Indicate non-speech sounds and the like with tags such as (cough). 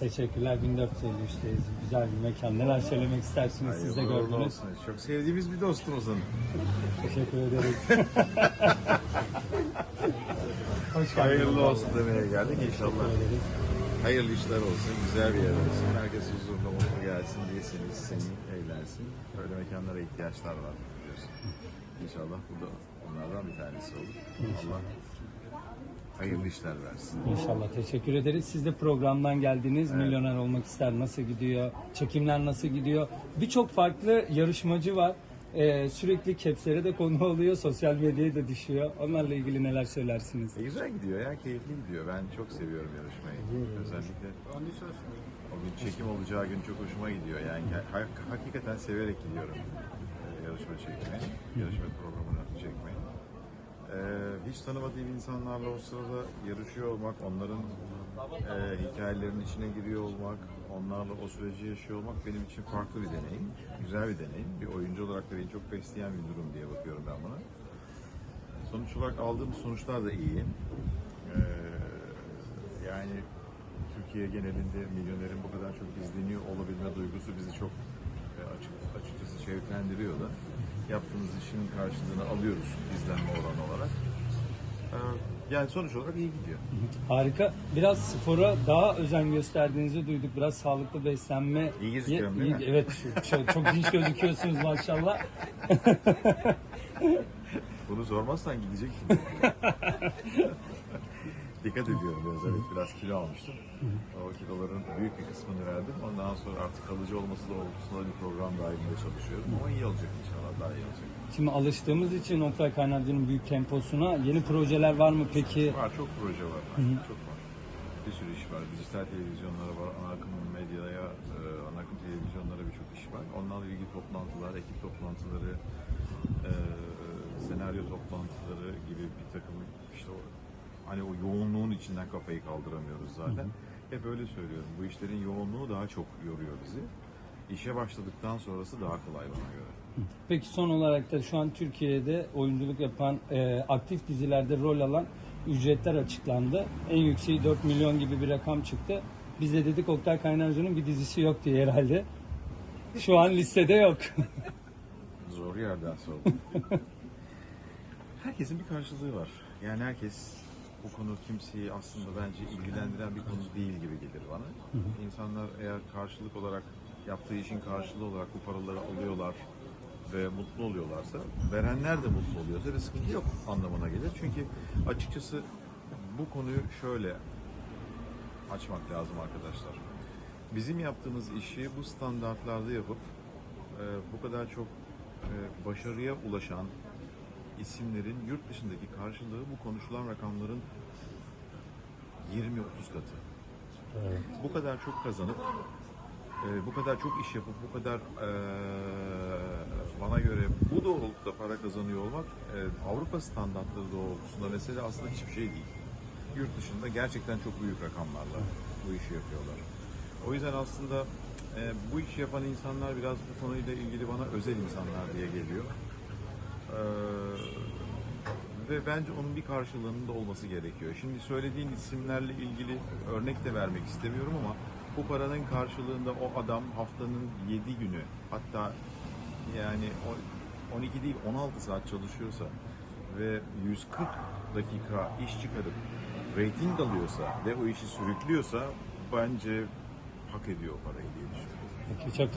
Teşekkürler 1453'teyiz. Güzel bir mekan. Neler söylemek istersiniz? Siz de uğurlu gördünüz. olsun. Çok sevdiğimiz bir dostumuzun. Teşekkür ederiz. (laughs) Hoş geldiniz. Hayırlı olsun demeye geldik inşallah. Teşekkür ederiz. Hayırlı işler olsun, güzel bir yer olsun. Herkes huzurla mutlu gelsin, yesin, içsin, eğlensin. Böyle mekanlara ihtiyaçlar var biliyorsun. İnşallah bu da onlardan bir tanesi olur. Allah hayırlı işler versin. İnşallah teşekkür ederiz. Siz de programdan geldiniz. Milyoner olmak ister. Nasıl gidiyor? Çekimler nasıl gidiyor? Birçok farklı yarışmacı var. Ee, sürekli capslere de konu oluyor. Sosyal medyaya da düşüyor. Onlarla ilgili neler söylersiniz? E, güzel gidiyor ya, keyifli gidiyor. Ben çok seviyorum yarışmayı. Özellikle o gün çekim olacağı gün çok hoşuma gidiyor. Yani ha- hakikaten severek gidiyorum e, yarışma çekmeye, yarışma programını çekmeye. Hiç tanımadığım insanlarla o sırada yarışıyor olmak, onların e, hikayelerinin içine giriyor olmak, onlarla o süreci yaşıyor olmak benim için farklı bir deneyim. Güzel bir deneyim. Bir oyuncu olarak da beni çok besleyen bir durum diye bakıyorum ben buna. Sonuç olarak aldığım sonuçlar da iyi. Ee, yani Türkiye genelinde milyonerin bu kadar çok izleniyor olabilme duygusu bizi çok e, açık, açıkçası şevklendiriyor da. Yaptığımız işin karşılığını alıyoruz izlenme oranı olarak. Ee, yani sonuç olarak iyi gidiyor. Harika. Biraz spora daha özen gösterdiğinizi duyduk. Biraz sağlıklı beslenme. İyi gözüküyorum, değil mi? Evet. Çok, çok dinç gözüküyorsunuz maşallah. Bunu sormazsan gidecektim. (laughs) Dikkat ediyorum biraz evet biraz kilo almıştım. O kiloların büyük bir kısmını verdim. Ondan sonra artık kalıcı olması doğrultusunda bir program dahilinde çalışıyorum. Ama iyi olacak inşallah daha iyi olacak. Şimdi alıştığımız için Oktay Kaynarcı'nın büyük temposuna yeni projeler var mı peki? Var çok proje var. Çok var. Bir sürü iş var. Dijital televizyonlara var. Ana akım medyaya, e, ana akım televizyonlara birçok iş var. Onlarla ilgili toplantılar, ekip toplantıları, e, senaryo toplantıları gibi bir takım işte hani o yoğunluğun içinden kafayı kaldıramıyoruz zaten. Hep öyle söylüyorum. Bu işlerin yoğunluğu daha çok yoruyor bizi. İşe başladıktan sonrası daha kolay bana göre. Peki son olarak da şu an Türkiye'de oyunculuk yapan, e, aktif dizilerde rol alan ücretler açıklandı. En yükseği 4 milyon gibi bir rakam çıktı. Biz de dedik Oktay Kaynarcı'nın bir dizisi yok diye herhalde. Şu an listede yok. (laughs) Zor yerden sordum. (laughs) Herkesin bir karşılığı var. Yani herkes bu konu kimseyi aslında bence ilgilendiren bir konu değil gibi gelir bana. İnsanlar eğer karşılık olarak yaptığı işin karşılığı olarak bu paraları alıyorlar ve mutlu oluyorlarsa, verenler de mutlu oluyorsa bir sıkıntı yok anlamına gelir. Çünkü açıkçası bu konuyu şöyle açmak lazım arkadaşlar. Bizim yaptığımız işi bu standartlarda yapıp e, bu kadar çok e, başarıya ulaşan isimlerin yurt dışındaki karşılığı bu konuşulan rakamların 20-30 katı. Bu kadar çok kazanıp e, bu kadar çok iş yapıp bu kadar e, bana göre bu doğrultuda para kazanıyor olmak e, Avrupa standartları doğrultusunda mesela aslında hiçbir şey değil. Yurt dışında gerçekten çok büyük rakamlarla bu işi yapıyorlar. O yüzden aslında e, bu işi yapan insanlar biraz bu konuyla ilgili bana özel insanlar diye geliyor. Ee, ve bence onun bir karşılığının da olması gerekiyor. Şimdi söylediğin isimlerle ilgili örnek de vermek istemiyorum ama bu paranın karşılığında o adam haftanın 7 günü hatta yani o- 12 değil 16 saat çalışıyorsa ve 140 dakika iş çıkarıp rating alıyorsa ve o işi sürüklüyorsa bence hak ediyor o parayı diye düşünüyorum. Peki, çok